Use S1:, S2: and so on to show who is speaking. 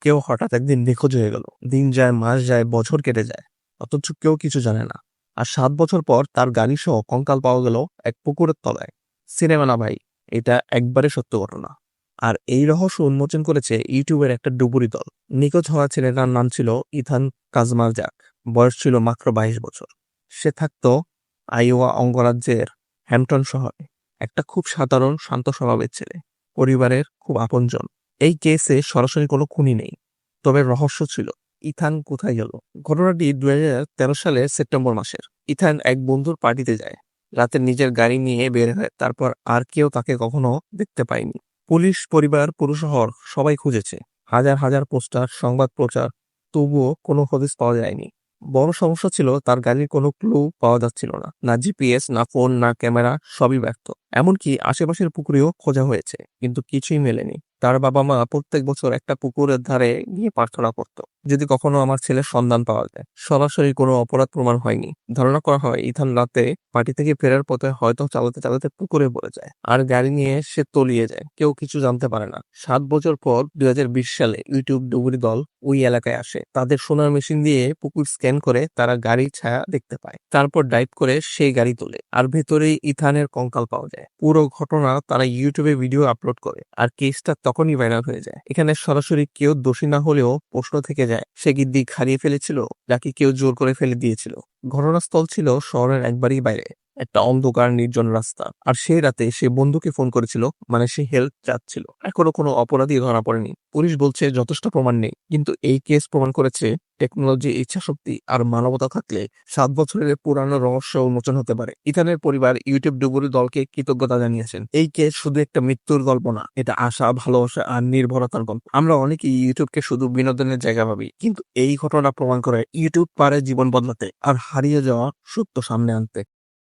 S1: কেউ হঠাৎ একদিন নিখোঁজ হয়ে গেল। দিন যায়, মাস যায়, বছর কেটে যায়, অথচ কেউ কিছু জানে না। আর সাত বছর পর তার গাড়ি সহ কঙ্কাল পাওয়া গেল এক পুকুরের তলায়। সিনেমা না ভাই, এটা একবারে সত্য ঘটনা। আর এই রহস্য উন্মোচন করেছে ইউটিউবের একটা ডুবুরি দল। নিখোঁজ হওয়া ছেলেটার নাম ছিল ইথান কাজমার জাক বয়স ছিল মাত্র বাইশ বছর। সে থাকতো আইওয়া অঙ্গরাজ্যের হ্যাম্পটন শহরে। একটা খুব সাধারণ, শান্ত স্বভাবের ছেলে। পরিবারের খুব আপনজন। এই কেসে সরাসরি কোনো খুনি নেই। তবে রহস্য ছিল, ইথান কোথায় গেল? ঘটনাটি দুই তেরো সালের সেপ্টেম্বর মাসের। ইথান এক বন্ধুর পার্টিতে যায়। রাতে নিজের গাড়ি নিয়ে বের হয়, তারপর আর কেউ তাকে কখনো দেখতে পায়নি। পুলিশ, পরিবার পুরো শহর সবাই খুঁজেছে। হাজার হাজার পোস্টার, সংবাদ প্রচার, তবুও কোনো হদিস পাওয়া যায়নি। বড় সমস্যা ছিল, তার গাড়ির কোনো ক্লু পাওয়া যাচ্ছিল না। না জিপিএস, না ফোন, না ক্যামেরা, সবই ব্যর্থ। এমনকি আশেপাশের পুকুরেও খোঁজা হয়েছে, কিন্তু কিছুই মেলেনি। তার বাবা মা প্রত্যেক বছর একটা পুকুরের ধারে গিয়ে প্রার্থনা করত। যদি কখনো আমার ছেলের সন্ধান পাওয়া যায়। সরাসরি কোনো অপরাধ প্রমাণ হয়নি। ধারণা করা হয়, ইথান রাতে পার্টি থেকে ফেরার পথে হয়তো চালাতে চালাতে পুকুরে পড়ে যায় আর গাড়ি নিয়ে সে তলিয়ে যায়। কেউ কিছু জানতে পারে না। সাত বছর পর দুই হাজার বিশ সালে ইউটিউব ডুবুরি দল ওই এলাকায় আসে। তাদের সোনার মেশিন দিয়ে পুকুর স্ক্যান করে তারা গাড়ির ছায়া দেখতে পায়। তারপর ডাইভ করে সেই গাড়ি তোলে আর ভেতরেই ইথানের কঙ্কাল পাওয়া যায়। পুরো ঘটনা তারা ইউটিউবে ভিডিও আপলোড করে আর কেসটা তখনই ভাইরাল হয়ে যায়। এখানে সরাসরি কেউ দোষী না হলেও প্রশ্ন থেকে যায় সে কি দিক হারিয়ে ফেলেছিল নাকি কেউ জোর করে ফেলে দিয়েছিল। ঘটনাস্থল ছিল শহরের একবারই বাইরে। একটা অন্ধকার নির্জন রাস্তা। আর সেই রাতে সে বন্ধুকে ফোন করেছিল মানে সে হেল্প চাচ্ছিল। এখনও কোনো অপরাধী ধরা পড়েনি। পুলিশ বলছে, যথেষ্ট প্রমাণ নেই। কিন্তু এই কেস প্রমাণ করেছে টেকনোলজি ইচ্ছাশক্তি আর মানবতা থাকলে সাত বছরের পুরানো রহস্য উন্মোচন হতে পারে। ইথানের পরিবার ইউটিউব ডুবুরি দলকে কৃতজ্ঞতা জানিয়েছেন। এই কেস শুধু একটা মৃত্যুর গল্প না, এটা আশা, ভালোবাসা আর নির্ভরতার গল্প। আমরা অনেকেই ইউটিউবকে শুধু বিনোদনের জায়গা ভাবি, কিন্তু এই ঘটনা প্রমাণ করে ইউটিউব পারে জীবন বদলাতে আর হারিয়ে যাওয়া সত্য সামনে আনতে।